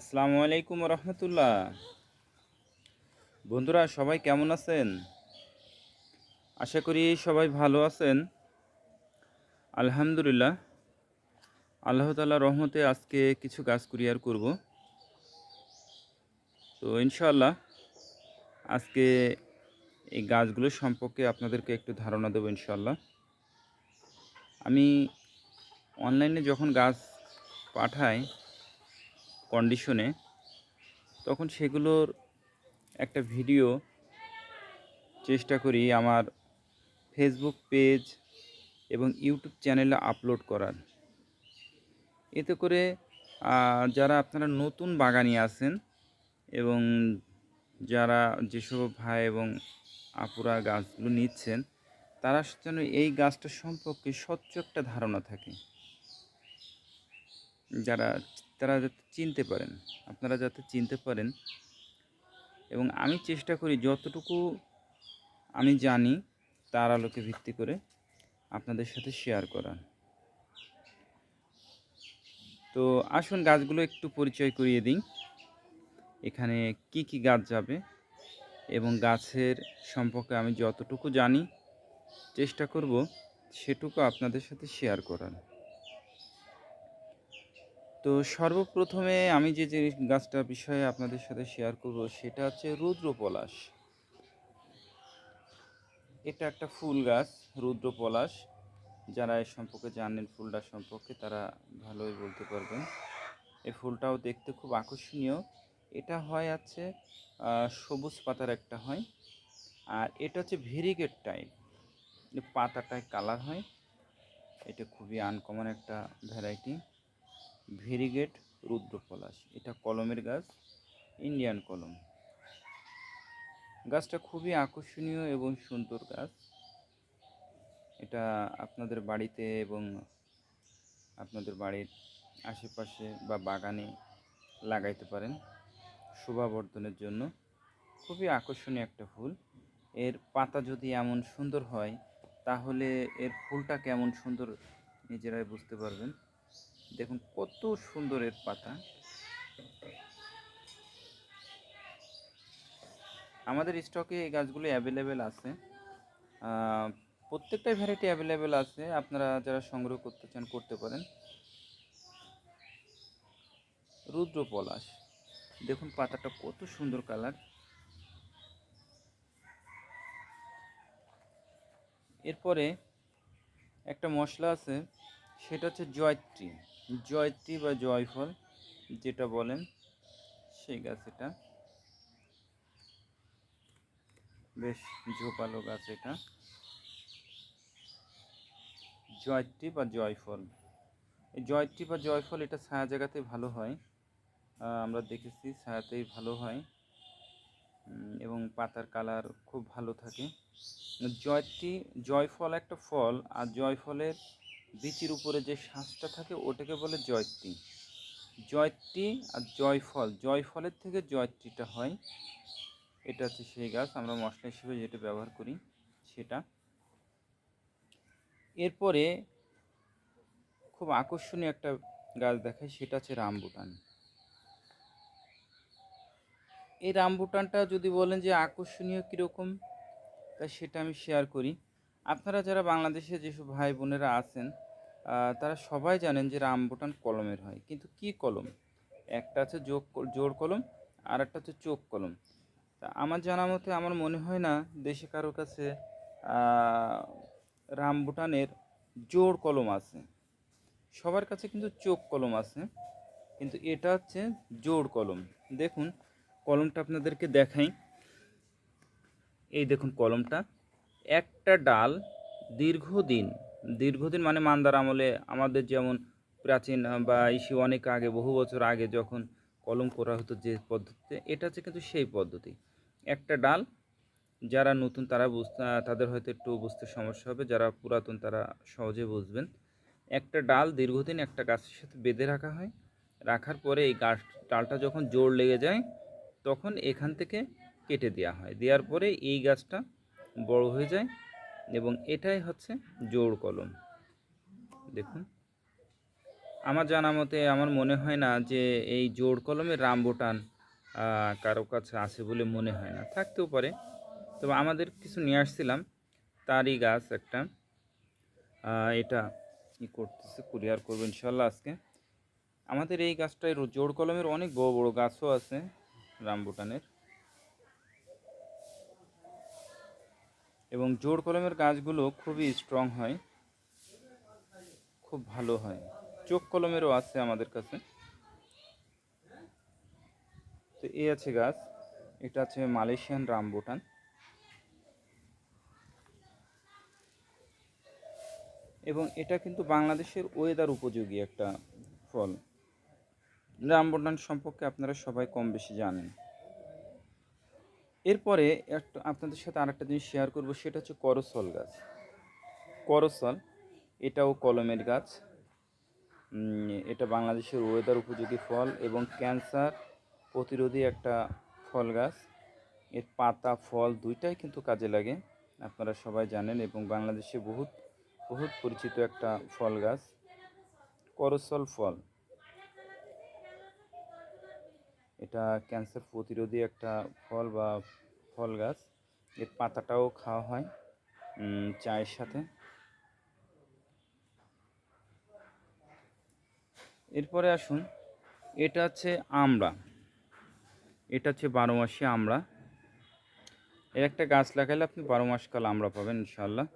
আসসালামু আলাইকুম রহমতুল্লাহ বন্ধুরা, সবাই কেমন আছেন? আশা করি সবাই ভালো আছেন। আলহামদুলিল্লাহ, আল্লাহ তালা রহমতে আজকে কিছু গাছ কুরিয়ার করব। তো ইনশাআল্লাহ, আজকে এই গাছগুলো সম্পর্কে আপনাদেরকে একটু ধারণা দেবো ইনশাআল্লাহ। আমি অনলাইনে যখন গাছ পাঠাই কন্ডিশনে তখন সেগুলোর একটা ভিডিও চেষ্টা করি আমার ফেসবুক পেজ এবং ইউটিউব চ্যানেলে আপলোড করার। এতে করে যারা আপনারা নতুন বাগানি আছেন এবং যারা যেসব ভাই এবং আপুরা গাছগুলো নিচ্ছেন, তারা যেন এই গাছটা সম্পর্কে স্বচ্ছ একটা ধারণা থাকে। যারা তারা যাতে চিনতে পারেন, আপনারা যাতে চিনতে পারেন। এবং আমি চেষ্টা করি যতটুকু আমি জানি তার আলোকে ভিত্তি করে আপনাদের সাথে শেয়ার করার। তো আসুন গাছগুলো একটু পরিচয় করিয়ে দিই। এখানে কি কি গাছ যাবে এবং গাছের সম্পর্কে আমি যতটুকু জানি, চেষ্টা করব সেটুকু আপনাদের সাথে শেয়ার করার। তো সর্বপ্রথমে আমি যে যে গাছটা বিষয়ে আপনাদের সাথে শেয়ার করব, সেটা হচ্ছে রুদ্র পলাশ এটা একটা ফুল গাছ রুদ্র পলাশ যারা এ সম্পর্কে জানেন, ফুলটা সম্পর্কে তারা ভালোই বলতে পারবেন। এই ফুলটাও দেখতে খুব আকর্ষণীয়। এটা হয় আছে সবুজ পাতার একটা হয়। আর এটা হচ্ছে ভেরিগেট টাইপ। পাতাটায় কালার হয়। এটা খুবই আনকমন একটা ভ্যারাইটি ভেরিগেট রুদ্র পলাশ এটা কলমের গাছ, ইন্ডিয়ান কলম। গাছটা খুবই আকর্ষণীয় এবং সুন্দর গাছ। এটা আপনাদের বাড়িতে এবং আপনাদের বাড়ির আশেপাশে বা বাগানে লাগাইতে পারেন। শোভাবর্ধনের জন্য খুবই আকর্ষণীয় একটা ফুল। এর পাতা যদি এমন সুন্দর হয়, তাহলে এর ফুলটা কেমন সুন্দর, নিজেরাই বুঝতে পারবেন। দেখুন কত সুন্দর এর পাতা। আমাদের স্টকে এই গাছগুলো অ্যাভেলেবেল আছে। প্রত্যেকটাই ভ্যারাইটি অ্যাভেলেবেল আছে। আপনারা যারা সংগ্রহ করতে চান, করতে পারেন। রুদ্র পলাশ দেখুন পাতাটা কত সুন্দর কালার এরপরে একটা মশলা আছে, সেটা হচ্ছে জয়ত্রী। জয়ত্রী বা জয়ফল যেটা বলেন, সেই গাছ এটা বেশ ঝোপালো গাছ এটা। জয়ত্রী বা জয়ফল। এই জয়ত্রী বা জয়ফল এটা ছায়া জায়গাতে ভালো হয়। আমরা দেখেছি ছায়াতেই ভালো হয়। এবং পাতার কালার খুব ভালো থাকে। জয়ত্রী, জয়ফল একটা ফল, আর জয়ফলের বীচির উপরে যে শ্বাসটা থাকে ওটাকে বলে জয়ত্রী। জয়ত্রী আর জয়ফল, জয়ফলের থেকে জয়ত্রীটা হয়। এটা হচ্ছে সেই গাছ, আমরা মশলা হিসেবে যেটা ব্যবহার করি সেটা। এরপরে খুব আকর্ষণীয় একটা গাছ দেখায়, সেটা হচ্ছে রামবুটান। এই রামবুটানটা যদি বলেন যে আকর্ষণীয় কীরকম, তা সেটা আমি শেয়ার করি। আপনারা যারা বাংলাদেশে যেসব ভাই বোনেরা আছেন তারা সবাই জানেন যে রাম রামবুটান কলমের হয়। কিন্তু কি কলম? একটা আছে যোগ জোড় কলম আর একটা হচ্ছে চোখ কলম। তা আমার জানা মতে আমার মনে হয় না দেশে কারোর কাছে রামবুটানের জোর কলম আছে। সবার কাছে কিন্তু চোখ কলম আছে, কিন্তু এটা হচ্ছে জোর কলম। দেখুন, কলমটা আপনাদেরকে দেখাই। এই দেখুন কলমটা। একটা ডাল দীর্ঘদিন দীর্ঘদিন মানে মান্দার আমলে আমাদের যেমন প্রাচীন বা ইসি অনেক আগে, বহু বছর আগে যখন কলম করা হতো যে পদ্ধতিতে, এটা হচ্ছে কিন্তু সেই পদ্ধতি। একটা ডাল, যারা নতুন তারা বুঝতে তাদের হয়তো একটু বুঝতে সমস্যা হবে, যারা পুরাতন তারা সহজে বুঝবেন। একটা ডাল দীর্ঘদিন একটা গাছের সাথে বেঁধে রাখা হয়, রাখার পরে এই গাছ, ডালটা যখন জোর লেগে যায়, তখন এখান থেকে কেটে দেওয়া হয়। দেওয়ার পরে এই গাছটা বড় হয়ে যায় এবং এটাই হচ্ছে জোড় কলম। দেখুন। আমার জানা মতে, আমার মনে হয় না যে এই জোড় কলমের রামবুটান কারও কাছে আছে বলে মনে হয় না। থাকতেও পারে। তবে আমাদের কিছু নিয়ে আসছিলাম। তারই গাছ একটা। এটা ই করতেছে, কুরিয়ার করব ইনশাল্লাহ আজকে। আমাদের এই গাছটায় জোড় কলমের অনেক বড় বড় গাছও আছে রামবুটানের। এবং জোর কলমের গাছগুলো খুবই স্ট্রং হয়। খুব ভালো হয়। চোখ কলমেরও আছে আমাদের কাছে। তো এই আছে গাছ। এটা আছে মালয়েশিয়ান রামবুটান। এবং এটা কিন্তু বাংলাদেশের ওয়েদার উপযোগী একটা ফল। রামবুটান সম্পর্কে আপনারা সবাই কম বেশি জানেন। এরপরে একটা আপনাদের সাথে আরেকটা জিনিস শেয়ার করব, সেটা হচ্ছে করসল গাছ। করসল, এটাও কলমের গাছ। এটা বাংলাদেশের ওয়েদার উপযোগী ফল এবং ক্যান্সার প্রতিরোধী একটা ফল গাছ। এর পাতা, ফল দুইটাই কিন্তু কাজে লাগে, আপনারা সবাই জানেন এবং বাংলাদেশে বহুত বহুত পরিচিত একটা ফল গাছ। করসল ফল। এটা ক্যান্সার প্রতিরোধী একটা ফল বা ফল গাছ। এর পাতাটাও খাওয়া হয় চায়ের সাথে। এরপরে আসুন, এটা হচ্ছে আমড়া। এটা হচ্ছে বারো মাসি আমড়া। এর একটা গাছ লাগালে আপনি বারো মাস কাল আমড়া পাবেন ইনশাল্লাহ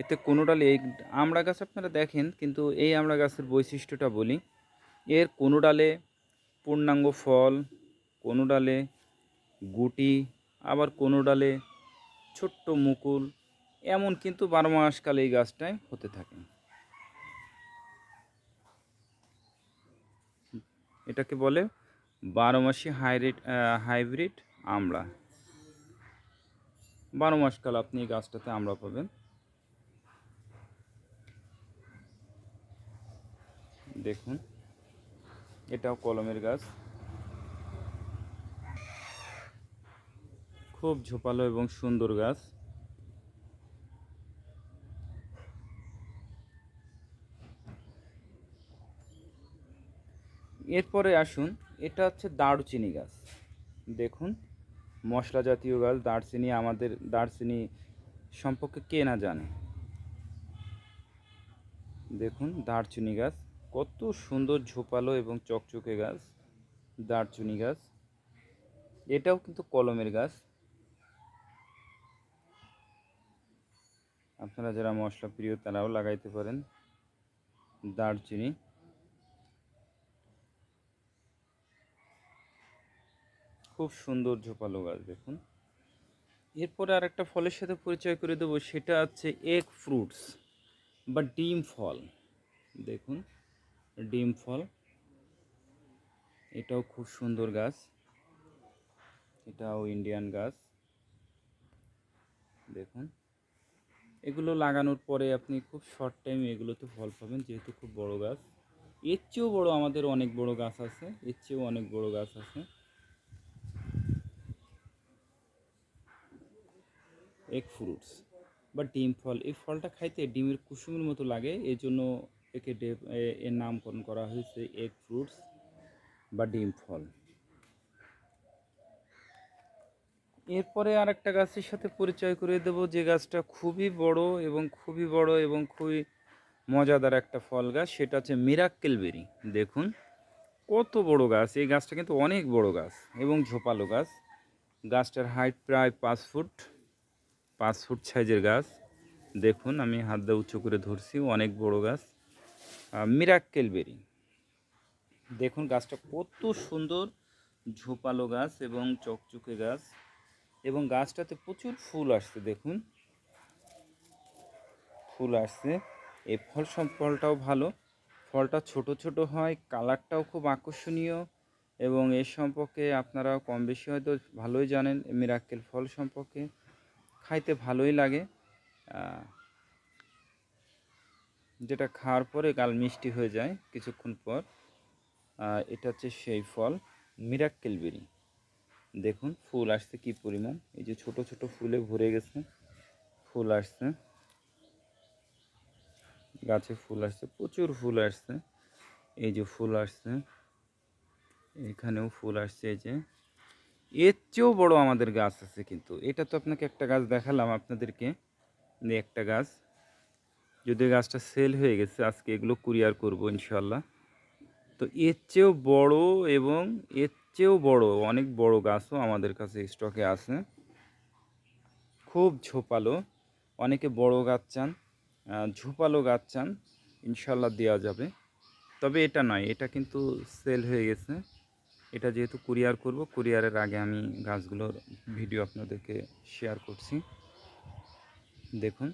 এতে কোনো ডালে এই আমড়া গাছ আপনারা দেখেন, কিন্তু এই আমড়া গাছের বৈশিষ্ট্যটা বলি। এর কোনো ডালে পূর্ণাঙ্গ ফল, কোনো ডালে গুটি, আবার কোনো ডালে ছোট্ট মুকুল, এমন কিন্তু বারো মাস কাল এই গাছটায় হতে থাকে। এটাকে বলে বারো মাসি হাইব্রিড হাইব্রিড আমড়া। বারো মাস কাল আপনি এই গাছটাতে আমড়া পাবেন। দেখুন। এটাও কলমের গাছ। খুব ঝোপালো এবং সুন্দর গাছ। এরপরে আসুন, এটা হচ্ছে দারুচিনি গাছ। দেখুন, মশলা জাতীয় গাছ, দারচিনি আমাদের, দারচিনি সম্পর্কে কে না জানে। দেখুন, দারচিনি গাছ। কত সুন্দর ঝোপালো এবং চকচকে গাছ, দারচিনি গাছ। এটাও কিন্তু কলমের গাছ। আপনারা যারা মশলা প্রিয়, তারাও লাগাইতে পারেন দারচিনি। খুব সুন্দর ঝোপালো গাছ, দেখুন। এরপরে আর একটা ফলের সাথে পরিচয় করে দেবো, সেটা হচ্ছে এগ ফ্রুটস বা ডিম ফল। দেখুন। ডিম ফল। এটাও খুব সুন্দর গাছ। এটাও ইন্ডিয়ান গাছ। দেখুন। এগুলো লাগানোর পরে আপনি খুব শর্ট টাইমে এগুলোতে ফল পাবেন, যেহেতু খুব বড় গাছ। এর চেয়েও বড় আমাদের অনেক বড় গাছ আছে। এর চেয়েও অনেক বড় গাছ আছে। এগ ফ্রুটস বা ডিম ফল, এই ফলটা খাইতে ডিমের কুসুমের মতো লাগে এই জন্য একে এর নামকরণ করা হয়েছে এগ ফ্রুটস বা ডিম ফল। এরপরে আর একটা গাছের সাথে পরিচয় করে দেব, যে গাছটা খুবই বড় এবং খুবই বড় এবং খুবই মজাদার একটা ফল গাছ, সেটা হচ্ছে মিরাক্কেল বেরি। দেখুন, কত বড় গাছ, এই গাছটা কিন্তু অনেক বড় গাছ এবং ঝোপালো গাছ। গাছটার হাইট প্রায় পাঁচ ফুট পাঁচ ফুট সাইজের গাছ। দেখুন, আমি হাত দিয়ে উঁচু করে ধরছি, অনেক বড় গাছ। মিরাক্কেল বেরি দেখুন গাছটা কত সুন্দর ঝোপালো গাছ এবং চকচকে গাছ এবং গাছটাতে প্রচুর ফুল আসছে, দেখুন। ফুল আসছে। এই ফল ফলটাও ভালো। ফলটা ছোট ছোট হয়, কালারটাও খুব আকর্ষণীয় এবং এর সম্পর্কে আপনারা কম বেশি হয়তো ভালোই জানেন মিরাক্কেল ফল সম্পর্কে। খাইতে ভালোই লাগে। যেটা খাওয়ার পরে গাল মিষ্টি হয়ে যায় কিছুক্ষণ পর। এটা হচ্ছে সেই ফল, মিরাক্কেল বেরি। দেখুন, ফুল আসছে কি পরিমাণ। এই যে ছোট ছোট ফুলে ভরে গেছে, ফুল আসছে। গাছে ফুল আসছে, প্রচুর ফুল আসছে। এই যে ফুল আসছে, এখানেও ফুল আসছে এই যে। এর চেয়েও বড় আমাদের গাছ আছে কিন্তু। এটা তো আপনাকে একটা গাছ দেখালাম আপনাদেরকে একটা গাছ যদি গাছটা সেল হয়ে গেছে, আজকে এগুলো কুরিয়ার করব ইনশাল্লাহ তো এর চেয়েও বড় এবং এর চেয়েও বড়, অনেক বড় গাছও আমাদের কাছে স্টকে আছে। খুব ঝোপালো, অনেকে বড় গাছ চান ঝোপালো গাছ চান ইনশাল্লাহ দেওয়া যাবে। তবে এটা নয়, এটা কিন্তু সেল হয়ে গেছে। এটা যেহেতু কুরিয়ার করব কুরিয়ারের আগে আমি গাছগুলোর ভিডিও আপনাদেরকে শেয়ার করছি। দেখুন।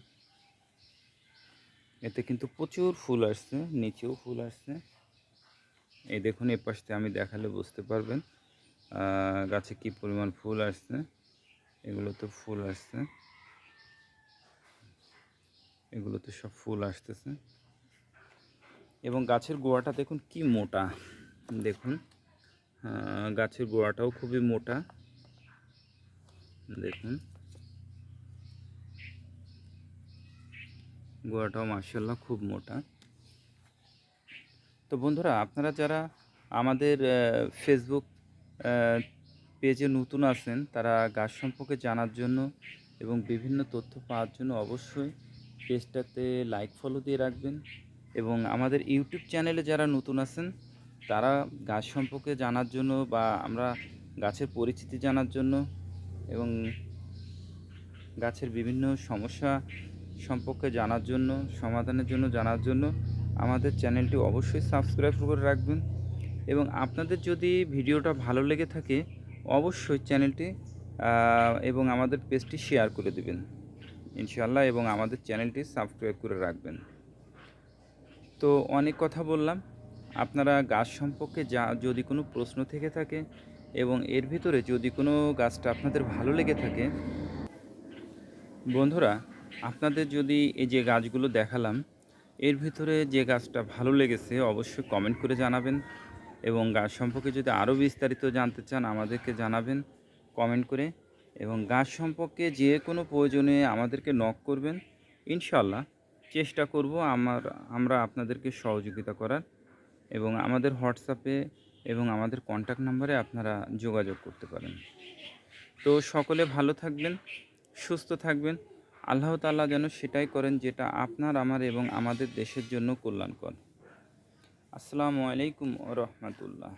এতে কিন্তু প্রচুর ফুল আসছে, নিচেও ফুল আসছে। এই দেখুন, এ পাশে আমি দেখালে বুঝতে পারবেন। গাছে কি পরিমাণ ফুল আসছে, এগুলোতে ফুল আসছে। এগুলোতে সব ফুল আসতেছে। এবং গাছের গোড়াটা দেখুন কি মোটা, দেখুন। গাছের গোড়াটাও খুবই মোটা, দেখুন। গোড়াটাও মার্শাল্লাহ খুব মোটা। তো বন্ধুরা, আপনারা যারা আমাদের ফেসবুক পেজে নতুন আছেন, তারা গাছ সম্পর্কে জানার জন্য এবং বিভিন্ন তথ্য পাওয়ার জন্য অবশ্যই পেজটাতে লাইক ফলো দিয়ে রাখবেন এবং আমাদের ইউটিউব চ্যানেলে যারা নতুন আছেন, তারা গাছ সম্পর্কে জানার জন্য বা আমরা গাছের পরিচিতি জানার জন্য এবং গাছের বিভিন্ন সমস্যা সম্পর্কে জানার জন্য, সমাধানের জন্য জানার জন্য আমাদের চ্যানেলটি অবশ্যই সাবস্ক্রাইব করে রাখবেন। এবং আপনাদের যদি ভিডিওটা ভালো লেগে থাকে, অবশ্যই চ্যানেলটি এবং আমাদের পেজটি শেয়ার করে দেবেন। ইনশাল্লাহ এবং আমাদের চ্যানেলটি সাবস্ক্রাইব করে রাখবেন। তো অনেক কথা বললাম। আপনারা গাছ সম্পর্কে যা, যদি কোনো প্রশ্ন থেকে থাকে, এবং এর ভিতরে যদি কোনো গাছটা আপনাদের ভালো লেগে থাকে, বন্ধুরা আপনাদের যদি এই যে গাছগুলো দেখালাম, এর ভিতরে যে গাছটা ভালো লেগেছে অবশ্যই কমেন্ট করে জানাবেন এবং গাছ সম্পর্কে যদি আরও বিস্তারিত জানতে চান আমাদেরকে জানাবেন কমেন্ট করে এবং গাছ সম্পর্কে যে কোনো প্রয়োজনে আমাদেরকে নক করবেন ইনশাল্লাহ চেষ্টা করব আমার, আমরা আপনাদেরকে সহযোগিতা করার এবং আমাদের হোয়াটসঅ্যাপে এবং আমাদের কন্ট্যাক্ট নাম্বারে আপনারা যোগাযোগ করতে পারেন। তো সকলে ভালো থাকবেন, সুস্থ থাকবেন। আল্লাহ তাল্লাহ যেন সেটাই করেন যেটা আপনার, আমার এবং আমাদের দেশের জন্য কল্যাণকর। আসসালামু আলাইকুম রহমতুল্লাহ।